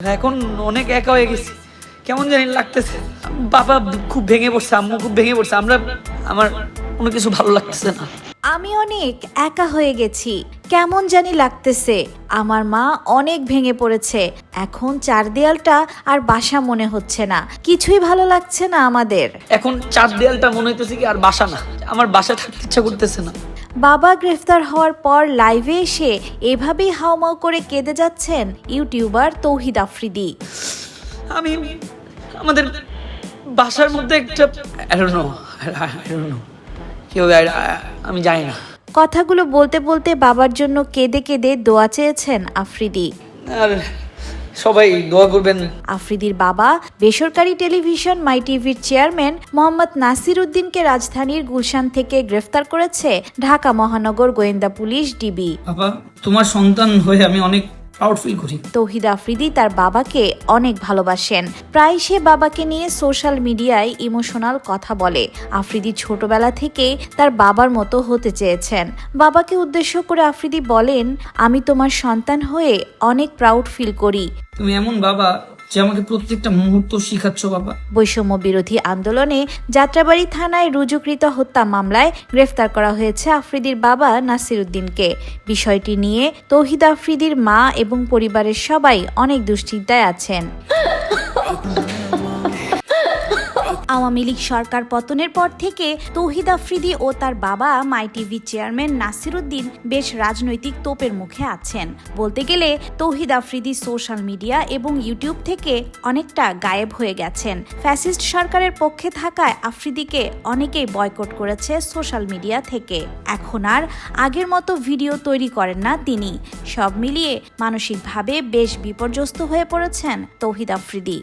এখন অনেক একা হয়ে গেছি। কেমন জানি লাগতেছে। বাবা খুব ভেঙে পড়ছে আম্মু খুব ভেঙে পড়ছে। আমরা আমার কোনো কিছু ভালো লাগতেছে না। আমি অনেক একা হয়ে গেছি। কেমন জানি লাগতেছে। আমার মা অনেক ভেঙে পড়েছে। এখন চার দেয়ালটা আর বাসা মনে হচ্ছে না। কিছুই ভালো লাগছে না আমাদের। এখন চার দেয়ালটা মনে হইতেছে কি আর বাসা না। আমার বাসা থাকতে ইচ্ছা করতেছে না। বাবা গ্রেফতার হওয়ার পর লাইভে এসে এভাবেই হাওমাও করে কেঁদে যাচ্ছেন ইউটিউবার তৌহিদ আফ্রিদি। আমি আমাদের বাসার মধ্যে একটা আমি জানি না। কথাগুলো বলতে বলতে বাবার জন্য কেঁদে কেঁদে দোয়া চেয়েছেন আফ্রিদি। আর সবাই দোয়া করবেন। আফ্রিদির বাবা বেসরকারি টেলিভিশন মাই টিভির চেয়ারম্যান মোহাম্মদ নাসির উদ্দিনকে রাজধানীর গুলশান থেকে গ্রেফতার করেছে ঢাকা মহানগর গোয়েন্দা পুলিশ ডিবি। বাবা তোমার সন্তান হয়ে আমি অনেক প্রাউড ফিল করি। তৌহিদ আফ্রিদি তার বাবাকে অনেক ভালোবাসেন। প্রায় সে বাবাকে নিয়ে সোশ্যাল মিডিয়ায় ইমোশনাল কথা বলে। আফ্রিদি ছোটবেলা থেকেই তার বাবার মতো হতে চেয়েছেন। বাবাকে উদ্দেশ্য করে আফ্রিদি বলেন আমি তোমার সন্তান হয়ে অনেক প্রাউড ফিল করি। তুমি এমন বাবা যে আমাকে প্রত্যেকটা মুহূর্ত শিখাচ্ছ বাবা। বৈষম্য বিরোধী আন্দোলনে যাত্রাবাড়ি থানায় রুজুকৃত হত্যা মামলায় গ্রেফতার করা হয়েছে আফ্রিদির বাবা নাসির উদ্দিনকে বিষয়টি নিয়ে তৌহিদ আফ্রিদির মা এবং পরিবারের সবাই অনেক দুশ্চিন্তায় আছেন। আওয়ামী লীগ সরকার পতনের পর থেকে তৌহিদ আফ্রিদি ও তার বাবা মাই টিভি চেয়ারম্যান নাসিরুদ্দিন বেশ রাজনৈতিক তোপের মুখে আছেন। বলতে গেলে তৌহিদ আফ্রিদি সোশ্যাল মিডিয়া এবং ইউটিউব থেকে অনেকটা গায়েব হয়ে গেছেন। ফ্যাসিস্ট সরকারের পক্ষে থাকায় আফ্রিদিকে অনেকেই বয়কট করেছে সোশ্যাল মিডিয়া থেকে। এখন আর আগের মতো ভিডিও তৈরি করেন না তিনি। সব মিলিয়ে মানসিকভাবে বেশ বিপর্যস্ত হয়ে পড়েছেন তৌহিদ আফ্রিদি।